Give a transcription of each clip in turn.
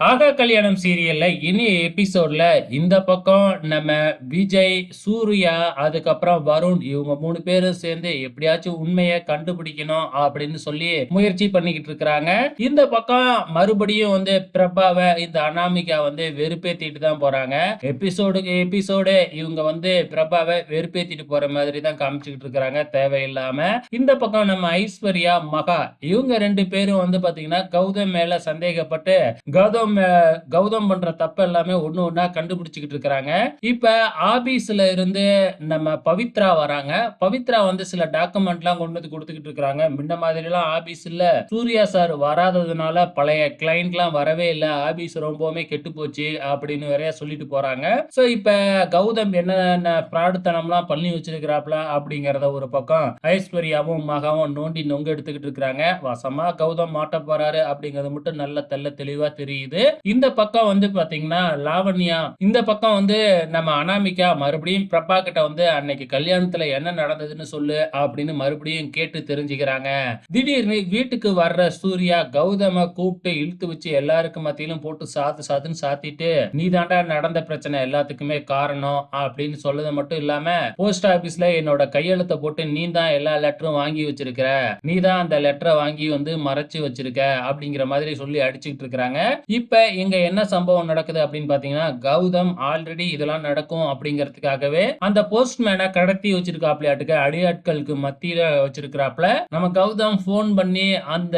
ஆகா கல்யாணம் சீரியல்ல இனி எபிசோட்ல இந்த பக்கம் நம்ம விஜய் சூர்யா அதுக்கப்புறம் வருண் இவங்க மூணு பேரும் சேர்ந்து எப்படியாச்சும் உண்மையை கண்டுபிடிக்கணும் அப்படின்னு சொல்லி முயற்சி பண்ணிக்கிட்டு இருக்கிறாங்க. இந்த பக்கம் மறுபடியும் வந்து பிரபாவை இந்த அனாமிகா வந்து வெறுப்பேத்திட்டு தான் போறாங்க. எபிசோடுக்கு எபிசோடு இவங்க வந்து பிரபாவை வெறுப்பேத்திட்டு போற மாதிரி தான் காமிச்சுக்கிட்டு இருக்கிறாங்க தேவையில்லாம. இந்த பக்கம் நம்ம ஐஸ்வர்யா மகா இவங்க ரெண்டு பேரும் வந்து பாத்தீங்கன்னா கௌதம் மேல சந்தேகப்பட்டு கௌதம் கௌதம் கௌதம் பண்ற தப்பு எல்லாமே ஒன்று ஒன்றா கண்டுபிடிச்சுக்கிட்டு இருக்கிறாங்க. இப்ப ஆபீஸ்ல இருந்து நம்ம பவித்ரா வராங்க. பவித்ரா வந்து சில டாக்குமெண்ட் எல்லாம் கொண்டு வந்து கொடுத்துக்கிட்டு இருக்காங்க முன்ன மாதிரி எல்லாம் ஆபீஸ்ல சூர்யா சார் வராததுனால பழைய கிளைண்ட் எல்லாம் வரவே இல்லை. ஆபீஸ் ரொம்பவுமே கெட்டு போச்சு அப்படின்னு வேறையா சொல்லிட்டு போறாங்க. சோ இப்ப கௌதம் என்னென்ன பிராடுத்தனம்லாம் பண்ணி வச்சிருக்கிறாப்ல அப்படிங்கறத ஒரு பக்கம் ஐஸ்வர்யாவும் மகாவும் நோண்டி நொங்க எடுத்துக்கிட்டு இருக்கிறாங்க. வசமா கௌதம் மாட்ட போறாரு அப்படிங்கறது மட்டும் நல்ல தெல்ல தெளிவா தெரியுது. இந்த பக்கம் வந்து பாத்தீங்கன்னா லாவண்யா இந்த பக்கம் வந்து நம்ம அனாமிகா மறுபடியும் பிரபா கிட்ட வந்து அன்னைக்கு கல்யாணத்துல என்ன நடந்ததுன்னு சொல்லு அப்படின்னு மறுபடியும் கேட்டு தெரிஞ்சுக்கிறாங்க. திடீர்னு வீட்டுக்கு வர்ற சூர்யா கௌதம கூப்பிட்டு இழுத்து வச்சு எல்லாருக்கும் மத்தியிலும் போட்டு சாத்து சாத்துன்னு சாத்திட்டு நீ நடந்த பிரச்சனை எல்லாத்துக்குமே காரணம் அப்படின்னு சொல்லதை மட்டும் இல்லாம போஸ்ட் ஆபீஸ்ல என்னோட கையெழுத்தை போட்டு நீ தான் எல்லா லெட்டரும் வாங்கி வச்சிருக்கிற நீ தான் அந்த லெட்டரை வாங்கி வந்து மறைச்சு வச்சிருக்க அப்படிங்கிற மாதிரி சொல்லி அடிச்சுக்கிட்டு இருக்கிறாங்க. இப்ப இப்போ இங்கே என்ன சம்பவம் நடக்குது அப்படின்னு பார்த்தீங்கன்னா கௌதம் ஆல்ரெடி இதெல்லாம் நடக்கும் அப்படிங்கிறதுக்காகவே அந்த போஸ்ட்மேனை கடத்தி வச்சிருக்காப்லையாட்டுக்கு அடியாட்களுக்கு மத்தியில் வச்சிருக்கிறாப்ல நம்ம கௌதம் ஃபோன் பண்ணி அந்த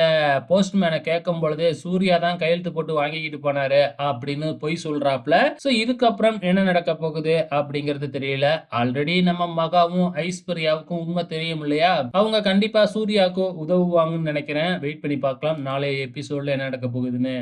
போஸ்ட்மேனை கேட்கும் பொழுது சூர்யா தான் கையெழுத்து போட்டு வாங்கிக்கிட்டு போனாரு அப்படின்னு பொய் சொல்றாப்ல ஸோ இதுக்கப்புறம் என்ன நடக்க போகுது அப்படிங்கிறது தெரியல. ஆல்ரெடி நம்ம மகாவும் ஐஸ்வர்யாவுக்கும் உண்மை தெரியும் இல்லையா? அவங்க கண்டிப்பா சூர்யாவுக்கும் உதவுவாங்கன்னு நினைக்கிறேன். வெயிட் பண்ணி பார்க்கலாம். நாளைய எபிசோட்ல என்ன நடக்க போகுதுன்னு.